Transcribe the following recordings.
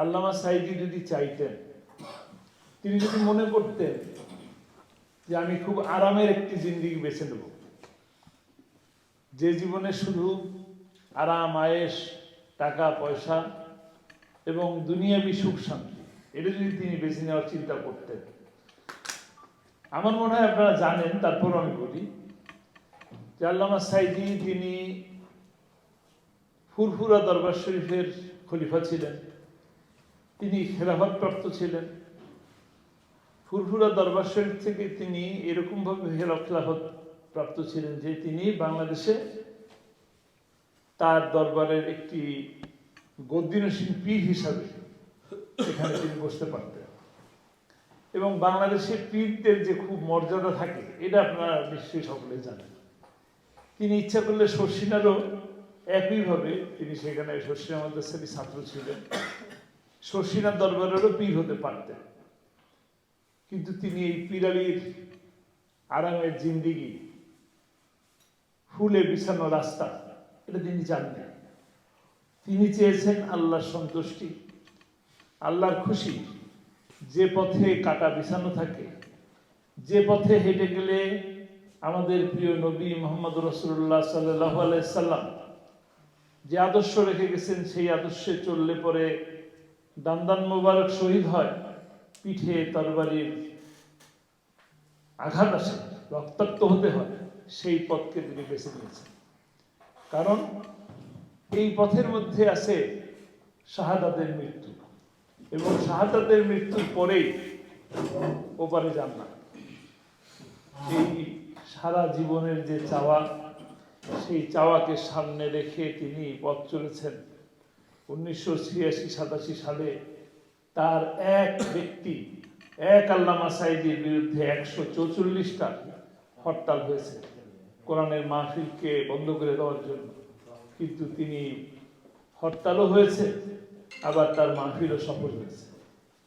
আল্লামা সাইদি যদি চাইতেন, তিনি যদি মনে করতেন যে আমি খুব আরামের একটি জিন্দিগি বেছে নেব, যে জীবনে শুধু আরাম আয়েস টাকা, পয়সা এবং দুনিয়াবি সুখ শান্তি, এটা যদি তিনি বেছে নেওয়ার চিন্তা করতেন। আমার মনে হয় আপনারা জানেন, তারপর আমি বলি, যে আল্লামা সাইদি তিনি ফুরফুরা দরবার শরীফের খলিফা ছিলেন। তিনি খেলাফতপ্রাপ্ত ছিলেন। ফুরফুরা দরবার শরীফ থেকে তিনি এরকমভাবে খেলাফত প্রাপ্ত ছিলেন যে তিনি বাংলাদেশে তার দরবারের একটি গদ্দিনসীন পীর হিসাবে এখানে তিনি বসতে পারতেন। এবং বাংলাদেশের পীরদের যে খুব মর্যাদা থাকে, এটা আপনারা নিশ্চয়ই সকলে জানেন। তিনি ইচ্ছা করলে শর্ষিনারও একইভাবে তিনি সেখানে শর্ষিনা মাদ্রাসারই ছাত্র ছিলেন। শর্ষিনার দরবারেরও পীর হতে পারতেন। কিন্তু তিনি এই পীরালির আরামের জিন্দিগি, ফুলে বিছানো রাস্তা, এটা তিনি জানতেন। তিনি চেয়েছেন আল্লাহর সন্তুষ্টি, আল্লাহর খুশি। যে পথে কাটা বিছানো থাকে, যে পথে হেঁটে গেলে আমাদের প্রিয় নবী মোহাম্মদ রসুল্লাহ সাল্লাহ আলাইসাল্লাম যে আদর্শ রেখে গেছেন, সেই আদর্শে চললে পরে দান্দান মোবারক শহীদ হয়, পিঠে তরবারির আঘাত আসে, রক্তাক্ত হতে হয়, সেই পথকে তিনি বেছে নিয়েছেন। কারণ এই পথের মধ্যে আছে শাহাদাতের মৃত্যু এবং শাহাদাতের মৃত্যুর পরেই ওপারে যান না। এই সারা জীবনের যে চাওয়া, সেই চাওয়াকে সামনে রেখে তিনি পথ চলেছেন। উনিশশো ছিয়াশি, সাতাশি সালে তার এক ব্যক্তি, এক আল্লামা সাইদির বিরুদ্ধে একশো চৌচল্লিশটা হরতাল হয়েছে কোরআনের মাহফিলকে বন্ধ করে দেওয়ার জন্য। কিন্তু তিনি হরতালও হয়েছে, আবার তার মাহফিলও সফল হয়েছে।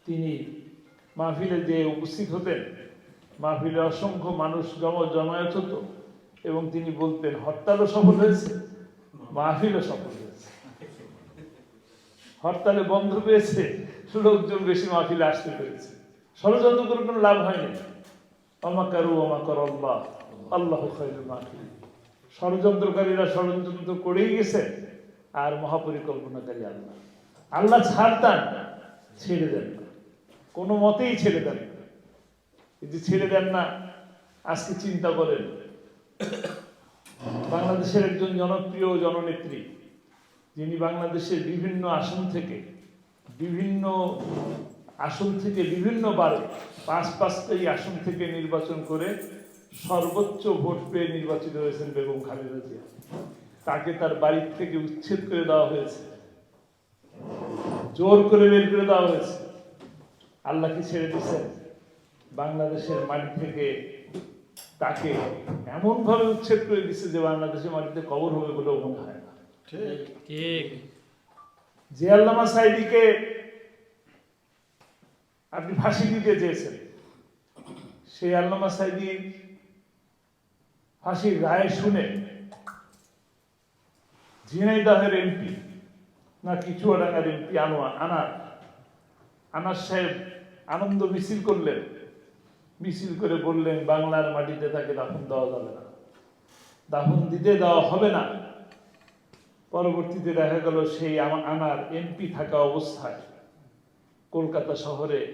তিনি মাহফিলে যে উপস্থিত হতেন, মাহফিলে অসংখ্য মানুষ জম জমায়েত হতো এবং তিনি বলতেন, হরতালও সফল হয়েছে, মাহফিলও সফল হয়েছে। হরতালে বন্ধ পেয়েছে লোকজন বেশি মাহফিলে আসতে পেরেছে। ষড়যন্ত্র করে কোনো লাভ হয়নি। অমাকারু অমাকর আল্লাহ আল্লাহ মাহফিল। ষড়যন্ত্রকারীরা ষড়যন্ত্র করেই গেছে, আর মহাপরিকল্পনাকারী আল্লাহ। আল্লাহ ছাড় দেন ছেড়ে দেন না। কোনো মতেই ছেড়ে দেন না। যদি ছেড়ে দেন না, আজকে চিন্তা করেন, বাংলাদেশের একজন জনপ্রিয় জননেত্রী যিনি বাংলাদেশের বিভিন্ন আসন থেকে, বিভিন্ন আসন থেকে বিভিন্নবারে পাঁচ পাঁচটাই আসন থেকে নির্বাচন করে সর্বোচ্চ ভোট পেয়ে নির্বাচিত হয়েছেন বেগম খালেদা জিয়া। তাকে তার বাড়ির থেকে উচ্ছেদ করে দেওয়া হয়েছে। জোর করে বের করে দেওয়া হয়েছে। আল্লাহ কি ছেড়ে দিচ্ছেন বাংলাদেশের মাটি থেকে তাকে এমন ভাবে উচ্ছেদ করে দিচ্ছে যে বাংলাদেশের মাটিতে কবর হবে বলেও মনে হয় না। ঠিক। যে আল্লামা সাইদিকে আপনি ফাঁসি দিতে চেয়েছেন। সেই আল্লামা সাইদি ফাঁসির রায় শুনে ঝিনাইদাহের এমপি না কিছুয়াডাঙ্গার এমপি আনোয়া আনার আনার সাহেব আনন্দ মিছিল করলেন। মিছিল করে বললেন বাংলার মাটিতে তাকে দাফন দেওয়া যাবে না। দাফন দিতে দেওয়া হবে না। পরবর্তীতে দেখা গেল সেই আমা- আনার এমপি থাকা অবস্থায় কলকাতা শহরে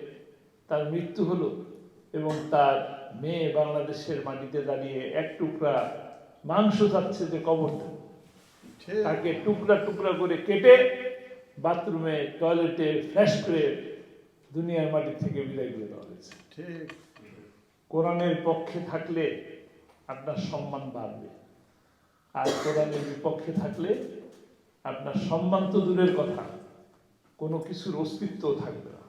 তার মৃত্যু হলো এবং তার মেয়ে বাংলাদেশের মাটিতে দাঁড়িয়ে এক টুকরা মাংস যাচ্ছে যে কবর। তাকে টুকরা টুকরা করে কেটে বাথরুমে টয়লেটে ফ্ল্যাশ করে দুনিয়ার মাটি থেকে বিদায় করে দেওয়া হয়েছে। ঠিক কোরআনের পক্ষে থাকলে আপনার সম্মান বাড়বে। আর কোরআনের বিপক্ষে থাকলে আপনার সম্মান তো দূরের কথা। কোনো কিছুর অস্তিত্ব থাকবে না।